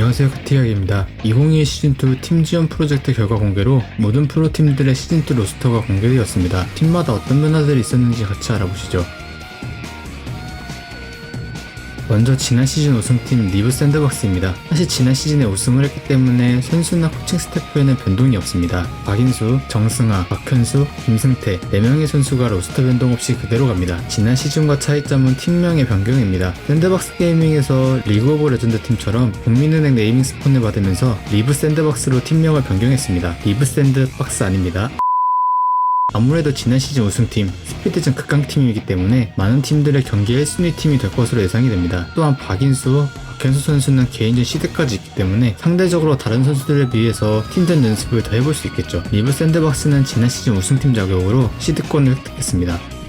안녕하세요 카티약입니다. 2022 시즌2 팀 지원 프로젝트 결과 공개로 모든 프로팀들의 시즌2 로스터가 공개되었습니다. 팀마다 어떤 변화들이 있었는지 같이 알아보시죠. 먼저 지난 시즌 우승팀 리브 샌드박스입니다. 사실 지난 시즌에 우승을 했기 때문에 선수나 코칭 스태프에는 변동이 없습니다. 박인수, 정승아, 박현수, 김승태 4명의 선수가 로스터 변동 없이 그대로 갑니다. 지난 시즌과 차이점은 팀명의 변경입니다. 샌드박스 게이밍에서 리그 오브 레전드 팀처럼 국민은행 네이밍 스폰을 받으면서 리브 샌드박스로 팀명을 변경했습니다. 리브 샌드박스 아닙니다. 아무래도 지난 시즌 우승팀 스피드전 극강팀이기 때문에 많은 팀들의 경기 1순위 팀이 될 것으로 예상이 됩니다. 또한 박인수, 박현수 선수는 개인전 시드까지 있기 때문에 상대적으로 다른 선수들에 비해서 팀전 연습을 더 해볼 수 있겠죠. 리브 샌드박스는 지난 시즌 우승팀 자격으로 시드권을 획득했습니다.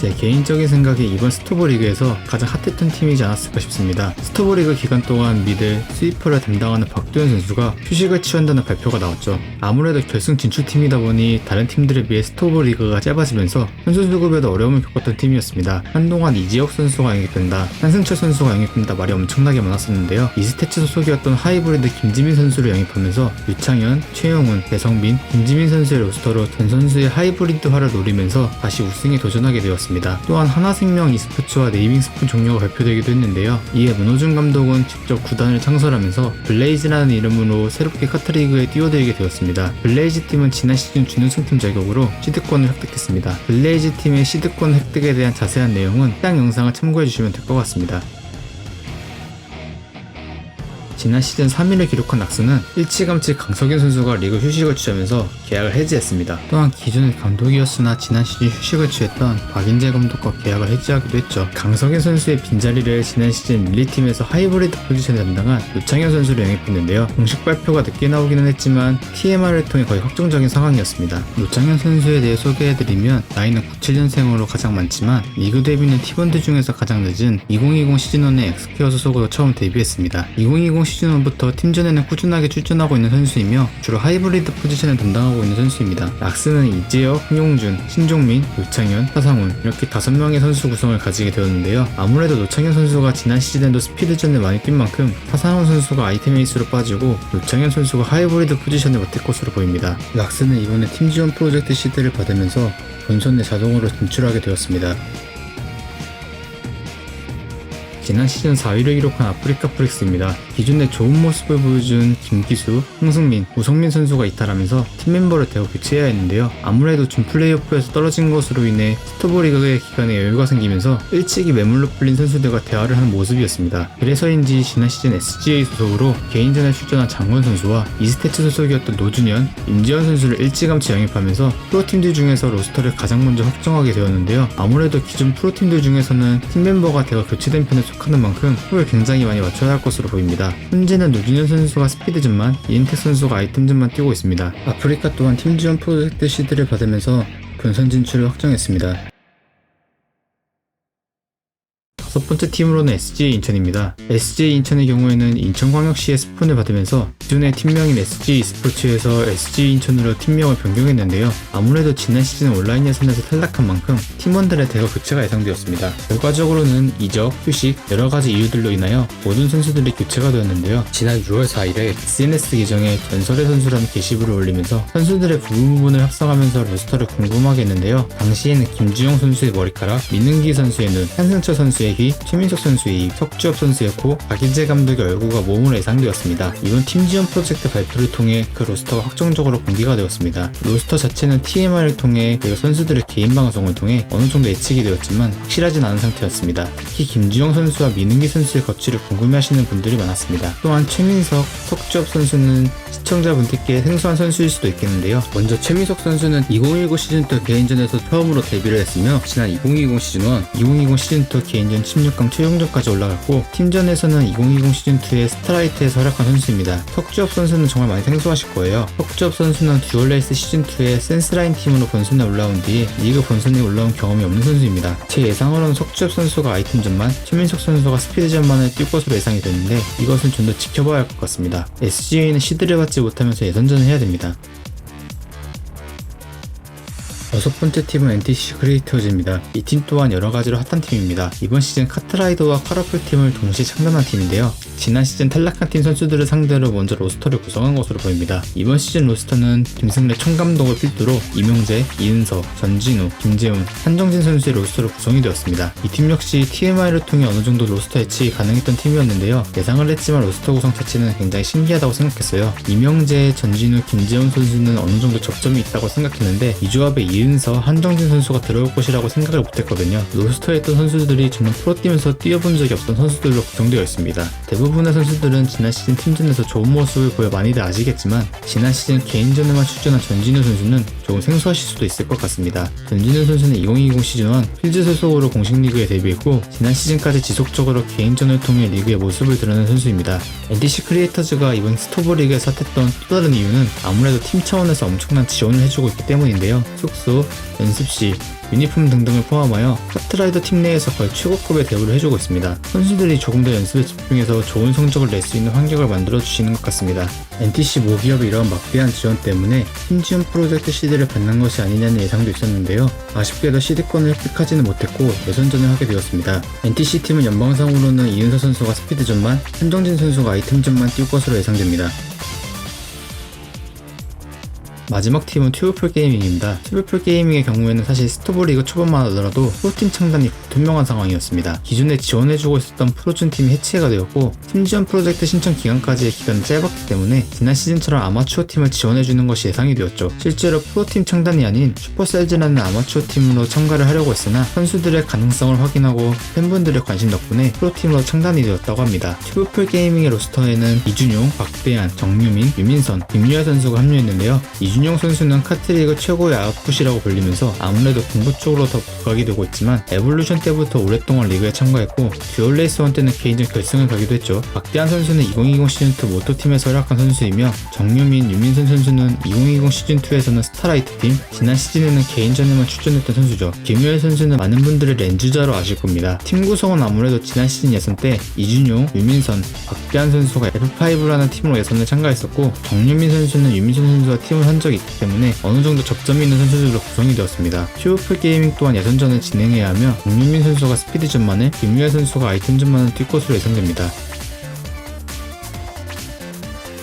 제 개인적인 생각에 이번 스토브 리그에서 가장 핫했던 팀이지 않았을까 싶습니다. 스토브 리그 기간 동안 미들, 스위퍼를 담당하는 박도현 선수가 휴식을 취한다는 발표가 나왔죠. 아무래도 결승 진출팀이다 보니 다른 팀들에 비해 스토브 리그가 짧아지면서 선수 수급에도 어려움을 겪었던 팀이었습니다. 한동안 이지혁 선수가 영입된다, 한승철 선수가 영입된다 말이 엄청나게 많았었는데요. 이스테츠 소속이었던 하이브리드 김지민 선수를 영입하면서 유창현, 최영훈, 배성빈, 김지민 선수의 로스터로 전 선수의 하이브리드화를 노리면서 다시 우승에 도전하게 되었습니다. 또한 하나생명 e스포츠와 네이밍스폰 종료가 발표되기도 했는데요. 이에 문호준 감독은 직접 구단을 창설하면서 블레이즈라는 이름으로 새롭게 카트리그에 뛰어들게 되었습니다. 블레이즈 팀은 지난 시즌 준우승팀 자격으로 시드권을 획득했습니다. 블레이즈 팀의 시드권 획득에 대한 자세한 내용은 해당 영상을 참고해주시면 될 것 같습니다. 지난 시즌 3위를 기록한 낙스는 일찌감치 강석현 선수가 리그 휴식을 취하면서 계약을 해지했습니다. 또한 기존의 감독이었으나 지난 시즌 휴식을 취했던 박인재 감독과 계약을 해지하기도 했죠. 강석현 선수의 빈자리를 지난 시즌 밀리팀에서 하이브리드 포지션에 담당한 노창현 선수를 영입했는데요. 공식 발표가 늦게 나오기는 했지만 TMR을 통해 거의 확정적인 상황이었습니다. 노창현 선수에 대해 소개해드리면 나이는 97년생으로 가장 많지만 리그 데뷔는 팀원들 중에서 가장 늦은 2020 시즌1의 엑스케어 소속으로 처음 데뷔했습니다. 2020 시즌1부터 팀전에는 꾸준하게 출전하고 있는 선수이며 주로 하이브리드 포지션을 담당하고 있는 선수입니다. 락스는 이재혁, 홍용준, 신종민, 노창현, 하상훈 이렇게 5명의 선수 구성을 가지게 되었는데요. 아무래도 노창현 선수가 지난 시즌에도 스피드전을 많이 뛴 만큼 하상훈 선수가 아이템 에이스로 빠지고 노창현 선수가 하이브리드 포지션을 맡을 것으로 보입니다. 락스는 이번에 팀 지원 프로젝트 시드를 받으면서 본선에 자동으로 진출하게 되었습니다. 지난 시즌 4위를 기록한 아프리카 프릭스입니다. 기존에 좋은 모습을 보여준 김기수, 홍승민, 우성민 선수가 이탈하면서 팀 멤버를 대거 교체해야 했는데요. 아무래도 준 플레이오프에서 떨어진 것으로 인해 스토브 리그의 기간에 여유가 생기면서 일찍이 매물로 풀린 선수들과 대화를 하는 모습이었습니다. 그래서인지 지난 시즌 SGA 소속으로 개인전에 출전한 장원 선수와 이스테츠 소속이었던 노준현, 임지현 선수를 일찌감치 영입하면서 프로팀들 중에서 로스터를 가장 먼저 확정하게 되었는데요. 아무래도 기존 프로팀들 중에서는 팀 멤버가 대거 교체된 편에 속 하는 만큼 호를 굉장히 많이 맞춰야 할 것으로 보입니다. 현재는 노준현 선수가 스피드전만, 이인텍 선수가 아이템전만 뛰고 있습니다. 아프리카 또한 팀 지원 프로젝트 시드를 받으면서 본선 진출을 확정했습니다. 다섯 번째 팀으로는 SGA 인천입니다. SGA 인천의 경우에는 인천광역시의 스폰을 받으면서 기존의 팀명인 SGA 스포츠에서 SGA 인천으로 팀명을 변경했는데요. 아무래도 지난 시즌 온라인 예선에서 탈락한 만큼 팀원들의 대거 교체가 예상되었습니다. 결과적으로는 이적, 휴식, 여러 가지 이유들로 인하여 모든 선수들이 교체가 되었는데요. 지난 6월 4일에 SNS 계정에 전설의 선수라는 게시물을 올리면서 선수들의 부분 부분을 합성하면서 로스터를 궁금하게 했는데요. 당시에는 김주영 선수의 머리카락, 민은기 선수의 눈, 한승철 선수의 희, 최민석 선수의 입, 석주엽 선수의 코, 박인재 감독의 얼굴과 몸으로 예상되었습니다. 이번 팀 지원 프로젝트 발표를 통해 그 로스터가 확정적으로 공개가 되었습니다. 로스터 자체는 TMR을 통해 그리고 선수들의 개인 방송을 통해 어느 정도 예측이 되었지만 확실하진 않은 상태였습니다. 특히 김주영 선수와 민은기 선수의 거취를 궁금해하시는 분들이 많았습니다. 또한 최민석, 석주엽 선수는 시청자분들께 생소한 선수일 수도 있겠는데요. 먼저 최민석 선수는 2019 시즌2 개인전에서 처음으로 데뷔를 했으며 지난 2020 시즌1, 2020 시즌2 개인전 16강 최종전까지 올라갔고 팀전에서는 2020 시즌2의 스타라이트에서 활약한 선수입니다. 석주엽 선수는 정말 많이 생소하실 거예요. 석주엽 선수는 듀얼레이스 시즌2의 센스라인 팀으로 본선에 올라온 뒤 리그 본선에 올라온 경험이 없는 선수입니다. 제 예상으로는 석주엽 선수가 아이템전만, 최민석 선수가 스피드전만을 뛸 것으로 예상이 되는데 이것은 좀 더 지켜봐야 할 것 같습니다. SGA는 시드를 받지 못하면서 예선전을 해야 됩니다. 여섯 번째 팀은 NTC 크리에이터즈입니다. 이 팀 또한 여러 가지로 핫한 팀입니다. 이번 시즌 카트라이더와 카라풀 팀을 동시에 창단한 팀인데요. 지난 시즌 탈락한 팀 선수들을 상대로 먼저 로스터를 구성한 것으로 보입니다. 이번 시즌 로스터는 김승래 총감독을 필두로 이명재, 이은서, 전진우, 김재훈, 한정진 선수의 로스터로 구성이 되었습니다. 이 팀 역시 TMI를 통해 어느 정도 로스터 예측이 가능했던 팀이었는데요. 예상을 했지만 로스터 구성 자체는 굉장히 신기하다고 생각했어요. 이명재, 전진우, 김재훈 선수는 어느 정도 접점이 있다고 생각했는데 이 조합에 이은서, 한정진 선수가 들어올 것이라고 생각을 못했거든요. 로스터에 있던 선수들이 저는 프로팀에서 뛰어본 적이 없던 선수들로 구성되어 있습니다. 대부분 의 선수들은 지난 시즌 팀전에서 좋은 모습을 보여 많이들 아시겠지만 지난 시즌 개인전에만 출전한 전진우 선수는 조금 생소하실 수도 있을 것 같습니다. 전진우 선수는 2020 시즌 1 필즈 소속으로 공식 리그에 데뷔했고 지난 시즌까지 지속적으로 개인전을 통해 리그의 모습을 드러낸 선수입니다. NTC 크리에이터즈가 이번 스토브 리그에서 핫했던 또 다른 이유는 아무래도 팀 차원에서 엄청난 지원을 해주고 있기 때문인데요. 숙소, 연습시, 유니폼 등등을 포함하여 카트라이더 팀 내에서 거의 최고급의 대우를 해주고 있습니다. 선수들이 조금 더 연습에 집중해서 좋은 성적을 낼 수 있는 환경을 만들어 주시는 것 같습니다. NTC 모기업의 이런 막대한 지원 때문에 팀지원 프로젝트 CD를 받는 것이 아니냐는 예상도 있었는데요. 아쉽게도 CD권을 획득하지는 못했고 예선전을 하게 되었습니다. NTC 팀은 연방상으로는 이은서 선수가 스피드전만, 한정진 선수가 아이템전만 뛸 것으로 예상됩니다. 마지막 팀은 튜브풀 게이밍입니다. 튜브풀 게이밍의 경우에는 사실 스토브 리그 초반만 하더라도 프로팀 창단이 불투명한 상황이었습니다. 기존에 지원해주고 있었던 프로준 팀이 해체가 되었고 팀 지원 프로젝트 신청 기간까지의 기간이 짧았기 때문에 지난 시즌처럼 아마추어 팀을 지원해주는 것이 예상이 되었죠. 실제로 프로팀 창단이 아닌 슈퍼셀즈라는 아마추어 팀으로 참가를 하려고 했으나 선수들의 가능성을 확인하고 팬분들의 관심 덕분에 프로팀으로 창단이 되었다고 합니다. 튜브풀 게이밍의 로스터에는 이준용, 박대한, 정유민, 유민선, 김유아 선수가 합류했는데요. 이준 용 선수는 카트리그 최고의 아웃풋이라고 불리면서 아무래도 공부 쪽으로 더 부각이 되고 있지만 에볼루션 때부터 오랫동안 리그에 참가했고 듀얼 레이스 1 때는 개인전 결승을 가기도 했죠. 박대한 선수는 2020 시즌2 모토팀에서 활약한 선수이며 정유민, 유민선 선수는 2020 시즌2에서는 스타라이트 팀, 지난 시즌에는 개인전에만 출전했던 선수죠. 김유열 선수는 많은 분들의 렌즈자로 아실 겁니다. 팀 구성은 아무래도 지난 시즌 예선 때 이준용, 유민선, 박대한 선수가 F5라는 팀으로 예선에 참가했었고 정유민 선수는 유민선 선수와 팀을 한 적이 있기 때문에 어느 정도 접점이 있는 선수들로 구성이 되었습니다. 슈퍼풀 게이밍 또한 예선전을 진행해야 하며 정유민 선수가 스피드전만에 김유열 선수가 아이템전만을 뛸 것으로 예상됩니다.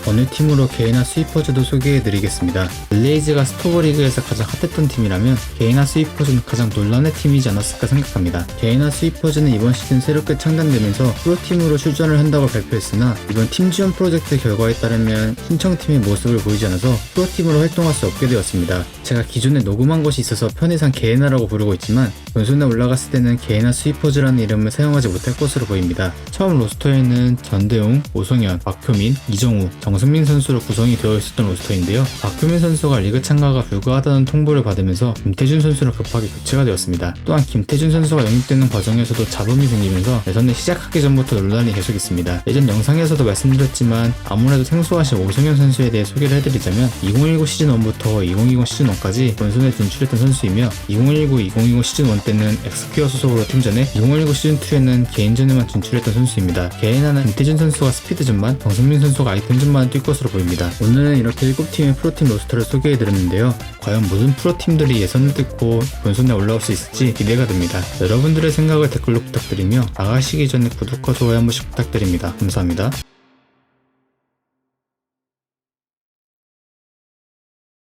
어느 팀으로 개인화 스위퍼즈도 소개해드리겠습니다. 블레이즈가 스토브 리그에서 가장 핫했던 팀이라면 개인화 스위퍼즈는 가장 논란의 팀이지 않았을까 생각합니다. 개인화 스위퍼즈는 이번 시즌 새롭게 창단되면서 프로팀으로 출전을 한다고 발표했으나 이번 팀 지원 프로젝트 결과에 따르면 신청팀의 모습을 보이지 않아서 프로팀으로 활동할 수 없게 되었습니다. 제가 기존에 녹음한 것이 있어서 편의상 개인화라고 부르고 있지만 본선에 올라갔을 때는 개인화 스위퍼즈라는 이름을 사용하지 못할 것으로 보입니다. 처음 로스터에는 전대웅, 오성현, 박효민, 이정우, 정 승민 선수로 구성이 되어 있었던 로스터인데요. 박효민 선수가 리그 참가가 불가하다는 통보를 받으면서 김태준 선수로 급하게 교체가 되었습니다. 또한 김태준 선수가 영입되는 과정에서도 잡음이 생기면서 예선을 시작하기 전부터 논란이 계속 있습니다. 예전 영상에서도 말씀드렸지만 아무래도 생소하신 오성현 선수에 대해 소개를 해드리자면 2019 시즌 1부터 2020 시즌 1까지 본선에 진출했던 선수이며 2019, 2020 시즌 1 때는 엑스큐어 소속으로 팀전에 2019 시즌 2에는 개인전에만 진출했던 선수입니다. 개인하는 김태준 선수가 스피드전만, 정승민 선수가 아이템전만 뛸 것으로 보입니다. 오늘은 이렇게 7팀의 프로팀 로스터를 소개해드렸는데요. 과연 모든 프로팀들이 예선을 뚫고 본선에 올라올 수 있을지 기대가 됩니다. 여러분들의 생각을 댓글로 부탁드리며 나가시기 전에 구독과 좋아요 한 번씩 부탁드립니다. 감사합니다.